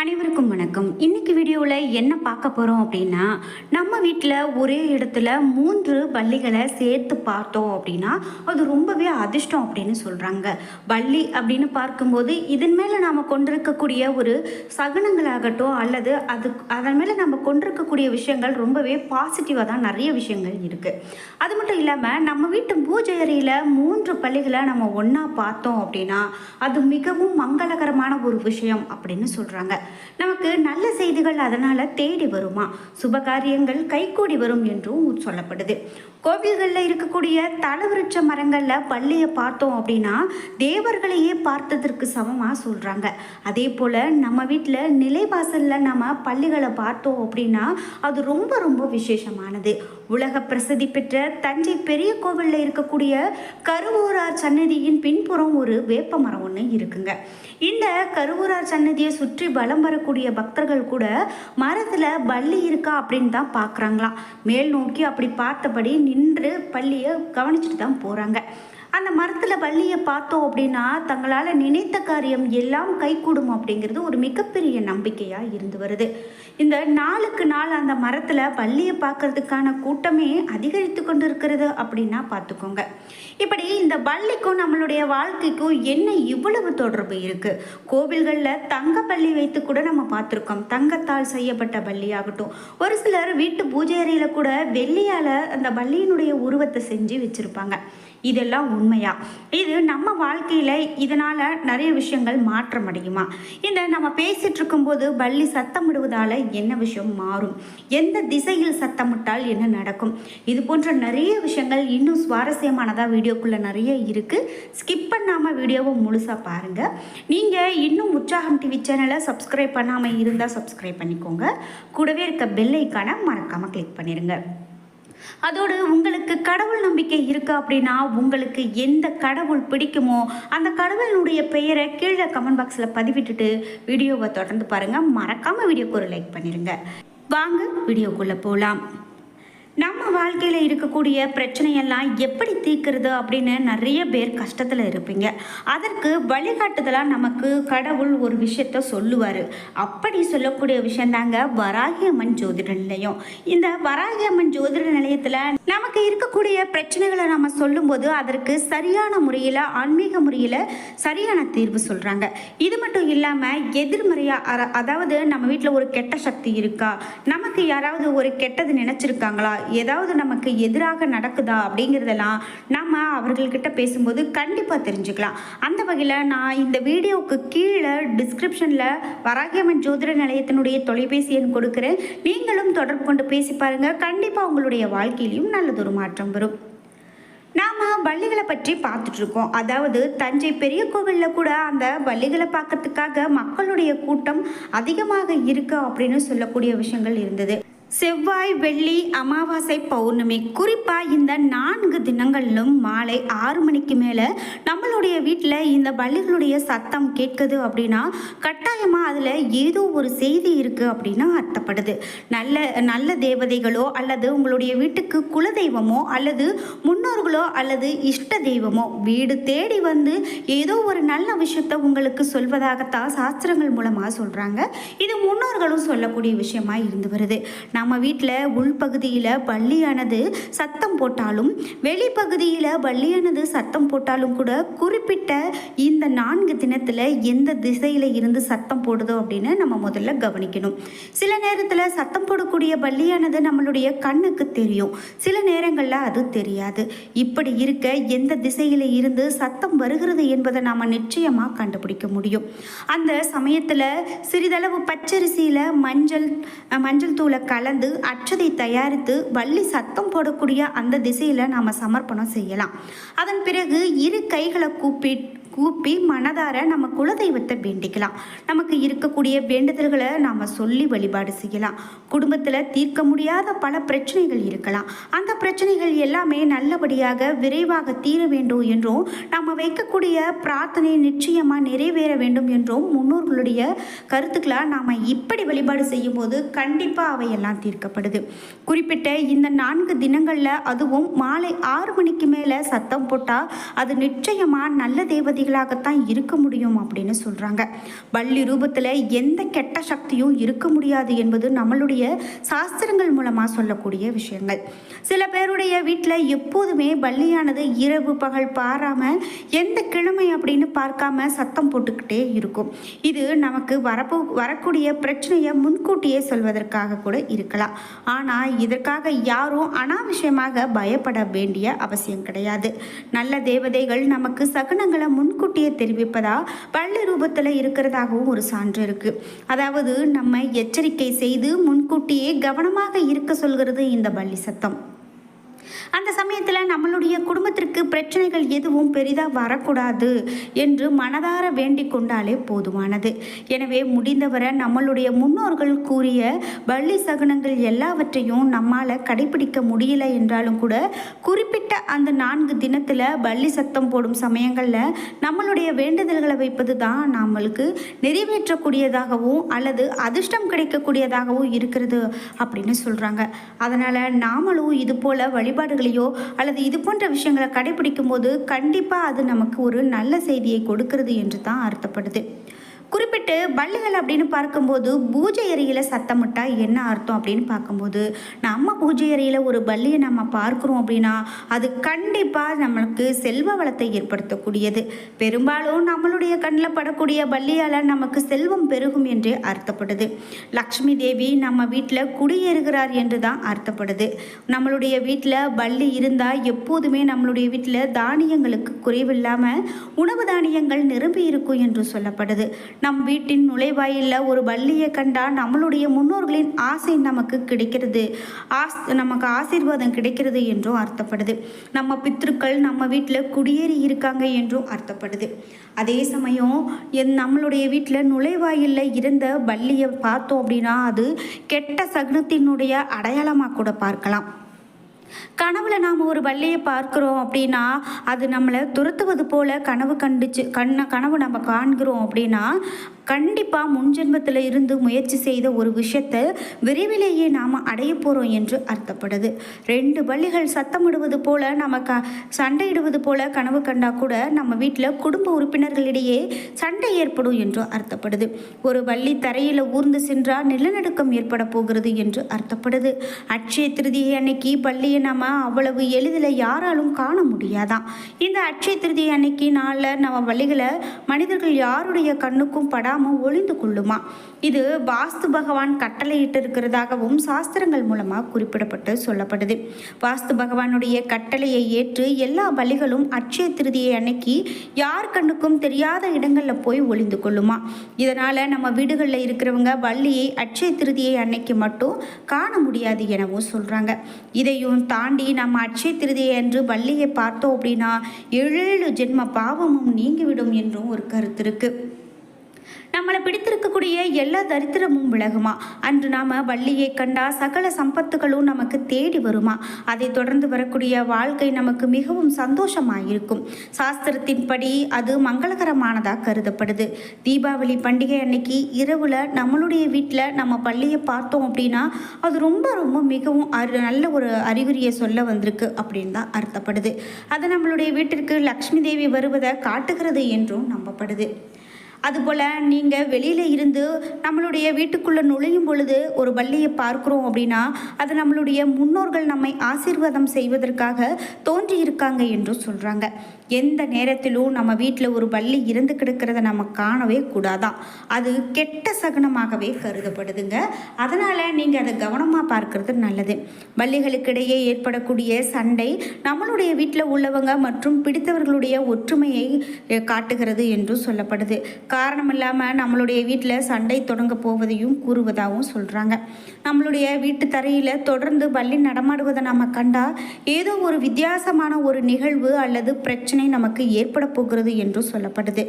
அனைவருக்கும் வணக்கம். இன்னைக்கு வீடியோவில் என்ன பார்க்க போகிறோம் அப்படின்னா நம்ம வீட்டில் ஒரே இடத்துல மூன்று பள்ளிகளை சேர்த்து பார்த்தோம் அப்படின்னா அது ரொம்பவே அதிர்ஷ்டம் அப்படின்னு சொல்கிறாங்க பள்ளி அப்படின்னு பார்க்கும்போது இதன் மேலே நாம் கொண்டிருக்கக்கூடிய ஒரு சகனங்களாகட்டும் அல்லது அது அதன் மேலே நம்ம கொண்டிருக்கக்கூடிய விஷயங்கள் ரொம்பவே பாசிட்டிவாக தான் நிறைய விஷயங்கள் இருக்குது அது மட்டும் இல்லாமல் நம்ம வீட்டு பூஜை அறையில் மூன்று பள்ளிகளை நம்ம ஒன்றா பார்த்தோம் அப்படின்னா அது மிகவும் மங்களகரமான ஒரு விஷயம் அப்படின்னு சொல்கிறாங்க நமக்கு நல்ல செய்திகள் அதனால் தேடி வருமா? சுபகாரியங்கள் கைகூடி வரும் என்றும் சொல்லப்படுது. கோவில்களில் இருக்கக்கூடிய தலவிருட்ச மரங்களில் பள்ளியை பார்த்தோம் அப்படின்னா தேவர்களையே பார்த்ததற்கு சமமாக சொல்கிறாங்க அதே போல் நம்ம வீட்டில் நிலைவாசலில் நம்ம பள்ளிகளை பார்த்தோம் அப்படின்னா அது ரொம்ப ரொம்ப விசேஷமானது. உலக பிரசித்தி பெற்ற தஞ்சை பெரிய கோவிலில் இருக்கக்கூடிய கருவூரார் சன்னதியின் பின்புறம் ஒரு வேப்ப மரம் ஒன்று இருக்குங்க. இந்த கருவூரார் சன்னதியை சுற்றி பலம் வரக்கூடிய பக்தர்கள் கூட மரத்தில் பள்ளி இருக்கா அப்படின்னு தான் பார்க்குறாங்களாம் மேல் நோக்கி அப்படி பார்த்தபடி நின்று பள்ளியை கவனிச்சுட்டு தான் போகிறாங்க அந்த மரத்தில் வள்ளியை பார்த்தோம் அப்படின்னா தங்களால் நினைத்த காரியம் எல்லாம் கைகூடும் அப்படிங்கிறது ஒரு மிகப்பெரிய நம்பிக்கையாக இருந்து வருது. இந்த நாளுக்கு நாள் அந்த மரத்தில் வள்ளியை பார்க்கறதுக்கான கூட்டமே அதிகரித்து கொண்டு இருக்கிறது அப்படின்னா பார்த்துக்கோங்க. இப்படி இந்த வள்ளிக்கும் நம்மளுடைய வாழ்க்கைக்கும் என்ன இவ்வளவு தொடர்பு இருக்குது கோவில்களில் தங்க பள்ளி வைத்து கூட நம்ம பார்த்துருக்கோம். தங்கத்தால் செய்யப்பட்ட பள்ளியாகட்டும் ஒரு சிலர் வீட்டு பூஜை அறையில் கூட வெள்ளியால் அந்த பள்ளியினுடைய உருவத்தை செஞ்சு வச்சுருப்பாங்க. இதெல்லாம் உண்மையா? இது நம்ம வாழ்க்கையில் இதனால் நிறைய விஷயங்கள் மாற்றம் அடையுமா? இந்த நம்ம பேசிட்டு இருக்கும்போது பள்ளி சத்தமிடுவதால் என்ன விஷயம் மாறும்? எந்த திசையில் சத்தமிட்டால் என்ன நடக்கும்? இது போன்ற நிறைய விஷயங்கள் இன்னும் சுவாரஸ்யமானதாக வீடியோக்குள்ளே நிறைய இருக்குது ஸ்கிப் பண்ணாமல் வீடியோவை முழுசாக பாருங்கள் நீங்கள் இன்னும் உற்சாகம் டிவி சேனலை சப்ஸ்கிரைப் பண்ணாமல் இருந்தால் சப்ஸ்கிரைப் பண்ணிக்கோங்க. கூடவே இருக்க பெல் ஐக்கானை மறக்காமல் கிளிக் பண்ணிடுங்க அதோடு உங்களுக்கு கடவுள் நம்பிக்கை இருக்கு அப்படின்னா உங்களுக்கு எந்த கடவுள் பிடிக்குமோ அந்த கடவுளினுடைய பெயரை கீழே கமெண்ட் பாக்ஸில் பதிவிட்டுட்டு வீடியோவை தொடர்ந்து பாருங்கள் மறக்காமல் வீடியோக்கு ஒரு லைக் பண்ணிடுங்க வாங்க வீடியோக்குள்ளே போகலாம் நம்ம வாழ்க்கையில் இருக்கக்கூடிய பிரச்சனையெல்லாம் எப்படி தீர்க்கிறது அப்படின்னு நிறைய பேர் கஷ்டத்தில் இருப்பீங்க. அதற்கு வழிகாட்டுதலாக நமக்கு கடவுள் ஒரு விஷயத்த சொல்லுவார். அப்படி சொல்லக்கூடிய விஷயந்தாங்க வராகியம்மன் ஜோதிட நிலையம். இந்த வராகியம்மன் ஜோதிட நிலையத்தில் நமக்கு இருக்கக்கூடிய பிரச்சனைகளை நம்ம சொல்லும்போது அதற்கு சரியான முறையில் ஆன்மீக முறையில் சரியான தீர்வு சொல்கிறாங்க இது மட்டும் இல்லாமல் எதிர்மறையாக அதாவது நம்ம வீட்டில் ஒரு கெட்ட சக்தி இருக்கா? நமக்கு யாராவது ஒரு கெட்டது நினச்சிருக்காங்களா? ஏதாவது நமக்கு எதிராக நடக்குதா அப்படிங்கிறதெல்லாம் நம்ம அவர்கள்கிட்ட பேசும்போது கண்டிப்பாக தெரிஞ்சுக்கலாம். அந்த வகையில் நான் இந்த வீடியோவுக்கு கீழே டிஸ்கிரிப்ஷனில் வராகியம்மன் ஜோதிட நிலையத்தினுடைய தொலைபேசி எண் கொடுக்குறேன். நீங்களும் தொடர்பு கொண்டு பேசி பாருங்கள் கண்டிப்பாக உங்களுடைய வாழ்க்கையிலையும் நல்லதொரு மாற்றம் வரும். நாம் பள்ளிகளை பற்றி பார்த்துட்ருக்கோம் அதாவது தஞ்சை பெரிய கோவிலில் கூட அந்த பள்ளிகளை பார்க்கறதுக்காக மக்களுடைய கூட்டம் அதிகமாக இருக்குது அப்படின்னு சொல்லக்கூடிய விஷயங்கள் இருந்தது. செவ்வாய் வெள்ளி அமாவாசை பௌர்ணமி குறிப்பாக இந்த நான்கு தினங்களிலும் மாலை ஆறு மணிக்கு மேலே நம்மளுடைய வீட்டில் இந்த பள்ளிகளுடைய சத்தம் கேட்குது அப்படின்னா கட்டாயமாக அதில் ஏதோ ஒரு செய்தி இருக்குது அப்படின்னா அர்த்தப்படுது. நல்ல நல்ல தேவதைகளோ அல்லது உங்களுடைய வீட்டுக்கு குலதெய்வமோ அல்லது முன்னோர்களோ அல்லது இஷ்ட தெய்வமோ வீடு தேடி வந்து ஏதோ ஒரு நல்ல விஷயத்தை உங்களுக்கு சொல்வதாகத்தான் சாஸ்திரங்கள் மூலமாக சொல்கிறாங்க இது முன்னோர்களும் சொல்லக்கூடிய விஷயமா இருந்து வருது. நம்ம நம்ம வீட்டில் உள்பகுதியில் பள்ளியானது சத்தம் போட்டாலும் வெளிப்பகுதியில் பள்ளியானது சத்தம் போட்டாலும் கூட குறிப்பிட்ட இந்த நான்கு தினத்தில் எந்த திசையில் இருந்து சத்தம் போடுதோ அப்படின்னு நம்ம முதல்ல கவனிக்கணும். சில நேரத்தில் சத்தம் போடக்கூடிய பள்ளியானது நம்மளுடைய கண்ணுக்கு தெரியும். சில நேரங்களில் அது தெரியாது. இப்படி இருக்க எந்த திசையில் இருந்து சத்தம் வருகிறது என்பதை நாம் நிச்சயமாக கண்டுபிடிக்க முடியும். அந்த சமயத்தில் சிறிதளவு பச்சரிசியில் மஞ்சள் மஞ்சள் தூளை கலந்து அச்சதை தயாரித்து வள்ளி சத்தம் போடக்கூடிய அந்த திசையில் நாம் சமர்ப்பணம் செய்யலாம். அதன் பிறகு இரு கைகளை கூப்பிட்டு கூப்பி மனதார நம்ம குலதெய்வத்தை வேண்டிக்கலாம். நமக்கு இருக்கக்கூடிய வேண்டுதல்களை நாம் சொல்லி வழிபாடு செய்யலாம். குடும்பத்தில் தீர்க்க முடியாத பல பிரச்சனைகள் இருக்கலாம். அந்த பிரச்சனைகள் எல்லாமே நல்லபடியாக விரைவாக தீர வேண்டும் என்றும் நம்ம வைக்கக்கூடிய பிரார்த்தனை நிச்சயமாக நிறைவேற வேண்டும் என்றும் முன்னோர்களுடைய கருத்துக்களாக நாம் இப்படி வழிபாடு செய்யும் போது கண்டிப்பாக அவையெல்லாம் தீர்க்கப்படுது. குறிப்பிட்ட இந்த நான்கு தினங்களில் அதுவும் மாலை ஆறு மணிக்கு மேலே சத்தம் போட்டால் அது நிச்சயமாக நல்ல தேவதைகள் சக்திகளாகத்தான் இருக்க முடியும் அப்படின்னு சொல்கிறாங்க பள்ளி ரூபத்தில் எந்த கெட்ட சக்தியும் இருக்க முடியாது என்பது நம்மளுடைய சாஸ்திரங்கள் மூலமாக சொல்லக்கூடிய விஷயங்கள். சில பேருடைய வீட்டில் எப்போதுமே பள்ளியானது இரவு பகல் பாராமல் எந்த கிழமை அப்படின்னு பார்க்காம சத்தம் போட்டுக்கிட்டே இருக்கும். இது நமக்கு வரப்போ வரக்கூடிய பிரச்சனையை முன்கூட்டியே சொல்வதற்காக கூட இருக்கலாம். ஆனால் இதற்காக யாரும் அனாவசியமாக பயப்பட வேண்டிய அவசியம் கிடையாது. நல்ல தேவதைகள் நமக்கு சகுனங்களை முன் முன்கூட்டியே தெரிவிப்பதா? பள்ளி ரூபத்தில் இருக்கிறதாகவும் ஒரு சான்று இருக்கு. அதாவது நம்ம எச்சரிக்கை செய்து முன்கூட்டியே கவனமாக இருக்க சொல்கிறது இந்த பள்ளி சத்தம். அந்த சமயத்தில் நம்மளுடைய குடும்பத்திற்கு பிரச்சனைகள் எதுவும் பெரிதாக வரக்கூடாது என்று மனதார வேண்டிக் கொண்டாலே போதுமானது. எனவே முடிந்தவரை நம்மளுடைய முன்னோர்கள் கூறிய பள்ளி சகுனங்கள் எல்லாவற்றையும் நம்மால் கடைபிடிக்க முடியல என்றாலும் கூட குறிப்பிட்ட அந்த நான்கு தினத்தில் பள்ளி சத்தம் போடும் சமயங்களில் நம்மளுடைய வேண்டுதல்களை வைப்பது தான் நம்மளுக்கு நிறைவேற்றக்கூடியதாகவும் அல்லது அதிர்ஷ்டம் கிடைக்கக்கூடியதாகவும் இருக்கிறது அப்படின்னு சொல்கிறாங்க அதனால் நாமளும் இது போல் வழிபாடுகளையோ அல்லது இது போன்ற விஷயங்களை கடைபிடிக்கும் போது கண்டிப்பாக அது நமக்கு ஒரு நல்ல செய்தியை கொடுக்கிறது என்று தான் அர்த்தப்படுது. குறிப்பிட்டு பள்ளிகள் அப்படின்னு பார்க்கும்போது பூஜை அறையில் சத்தமிட்டா என்ன அர்த்தம் அப்படின்னு பார்க்கும்போது நம்ம பூஜை அறையில் ஒரு பள்ளியை நம்ம பார்க்குறோம் அப்படின்னா அது கண்டிப்பாக நம்மளுக்கு செல்வ வளத்தை ஏற்படுத்தக்கூடியது. பெரும்பாலும் நம்மளுடைய கண்ணில் படக்கூடிய பள்ளியால் நமக்கு செல்வம் பெருகும் என்று அர்த்தப்படுது. லக்ஷ்மி தேவி நம்ம வீட்டில் குடியேறுகிறார் என்று தான் அர்த்தப்படுது. நம்மளுடைய வீட்டில் பள்ளி இருந்தால் எப்போதுமே நம்மளுடைய வீட்டில் தானியங்களுக்கு குறைவில்லாமல் உணவு தானியங்கள் நிரம்பி இருக்கும் என்று சொல்லப்படுது. நம் வீட்டின் நுழைவாயிலில் ஒரு பள்ளியை கண்டா நம்மளுடைய முன்னோர்களின் ஆசை நமக்கு கிடைக்கிறது. ஆஸ் நமக்கு ஆசீர்வாதம் கிடைக்கிறது என்றும் அர்த்தப்படுது. நம்ம பித்ருக்கள் நம்ம வீட்டில் குடியேறி இருக்காங்க என்றும் அர்த்தப்படுது. அதே சமயம் என் நம்மளுடைய வீட்டில் நுழைவாயிலில் இருந்த பள்ளியை பார்த்தோம் அப்படின்னா அது கெட்ட சகுனத்தினுடைய அடையாளமாக கூட பார்க்கலாம். கனவுல நாம் ஒரு வள்ளியை பார்க்குறோம் அப்படின்னா அது நம்மளை துரத்துவது போல கனவு கண்டுச்சு கண்ண கனவு நம்ம காண்கிறோம் அப்படின்னா கண்டிப்பாக முன்ஜென்மத்தில் இருந்து முயற்சி செய்த ஒரு விஷயத்தை விரைவிலேயே நாம் அடைய போகிறோம் என்று அர்த்தப்படுது. ரெண்டு பள்ளிகள் சத்தமிடுவது போல் நம்ம க சண்டையிடுவது போல் கனவு கண்டா கூட நம்ம வீட்டில் குடும்ப உறுப்பினர்களிடையே சண்டை ஏற்படும் என்று அர்த்தப்படுது. ஒரு வள்ளி தரையில் ஊர்ந்து சென்றால் நிலநடுக்கம் ஏற்பட போகிறது என்று அர்த்தப்படுது. அட்சய திருதியை அன்னைக்கு பள்ளியை நம்ம அவ்வளவு எளிதில் யாராலும் காண முடியாதான் இந்த அட்சய திருதியை அன்னைக்கு நாளில் நம்ம வழிகளை மனிதர்கள் யாருடைய கண்ணுக்கும் படாமல் ஒளிந்து கொள்ளுமா இது வாஸ்து பகவான் கட்டளையிட்டு இருக்கிறதாகவும் சாஸ்திரங்கள் மூலமாக குறிப்பிடப்பட்டு சொல்லப்படுது. வாஸ்து பகவானுடைய கட்டளையை ஏற்று எல்லா பலிகளும் அட்சய திருதியை அன்னைக்கு யார் கண்ணுக்கும் தெரியாத இடங்களில் போய் ஒளிந்து கொள்ளுமா இதனால் நம்ம வீடுகளில் இருக்கிறவங்க வள்ளியை அட்சய திருதியை அன்னைக்கு மட்டும் காண முடியாது எனவும் சொல்கிறாங்க இதையும் தாண்டி நம்ம அட்சய திருதியை என்று வள்ளியை பார்த்தோம் அப்படின்னா ஏழு ஜென்ம பாவமும் நீங்கிவிடும் என்றும் ஒரு கருத்து இருக்குது நம்மளை பிடித்திருக்கக்கூடிய எல்லா தரித்திரமும் விலகுமா? அன்று நாம வள்ளியை கண்டா சகல சம்பத்துகளும் நமக்கு தேடி வருமா? அதை தொடர்ந்து வரக்கூடிய வாழ்க்கை நமக்கு மிகவும் சந்தோஷமாயிருக்கும். சாஸ்திரத்தின்படி அது மங்களகரமானதாக கருதப்படுது. தீபாவளி பண்டிகை அன்னைக்கு இரவில் நம்மளுடைய வீட்டில் நம்ம பள்ளியை பார்த்தோம் அப்படின்னா அது ரொம்ப ரொம்ப மிகவும் அரு நல்ல ஒரு அறிகுறியை சொல்ல வந்திருக்கு அப்படின்னு தான் அர்த்தப்படுது. அது நம்மளுடைய வீட்டிற்கு லக்ஷ்மி தேவி வருவதை காட்டுகிறது என்றும் நம்பப்படுது. அதுபோல் நீங்கள் வெளியில் இருந்து நம்மளுடைய வீட்டுக்குள்ளே நுழையும் பொழுது ஒரு பள்ளியை பார்க்குறோம் அப்படின்னா அது நம்மளுடைய முன்னோர்கள் நம்மை ஆசீர்வாதம் செய்வதற்காக தோ இருக்காங்க என்றும் சொல்கிறாங்க எந்த நேரத்திலும் நம்ம வீட்டில் ஒரு பள்ளி இருந்து கிடக்கிறத நம்ம காணவே கூடாதான். அது கெட்ட சகுனமாகவே கருதப்படுதுங்க. அதனால் நீங்கள் அதை கவனமாக பார்க்கறது நல்லது. பள்ளிகளுக்கிடையே ஏற்படக்கூடிய சண்டை நம்மளுடைய வீட்டில் உள்ளவங்க மற்றும் பிடித்தவர்களுடைய ஒற்றுமையை காட்டுகிறது என்றும் சொல்லப்படுது. காரணம் இல்லாமல் நம்மளுடைய வீட்டில் சண்டை தொடங்க போவதையும் கூறுவதாகவும் சொல்கிறாங்க நம்மளுடைய வீட்டு தரையில் தொடர்ந்து பள்ளி நடமாடுவதை நம்ம கண்டால் ஏதோ ஒரு மோசமான ஒரு நிகழ்வு அல்லது பிரச்சனை நமக்கு ஏற்பட போகிறது என்றும் சொல்லப்படுது.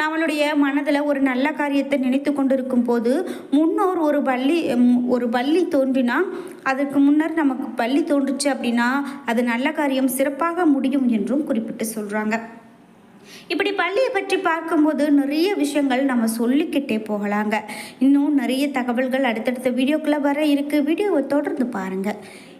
நம்மளுடைய மனதில் ஒரு நல்ல காரியத்தை நினைத்து கொண்டிருக்கும் போது முன்னோர் ஒரு பள்ளி ஒரு பள்ளி தோன்றினா அதற்கு முன்னர் நமக்கு பள்ளி தோன்றுச்சு அப்படின்னா அது நல்ல காரியம் சிறப்பாக முடியும் என்றும் குறிப்பிட்டு சொல்கிறாங்க இப்படி பள்ளியை பற்றி பார்க்கும்போது நிறைய விஷயங்கள் நம்ம சொல்லிக்கிட்டே போகலாங்க. இன்னும் நிறைய தகவல்கள் அடுத்தடுத்த வீடியோக்குள்ளே வர இருக்குது வீடியோவை தொடர்ந்து பாருங்கள்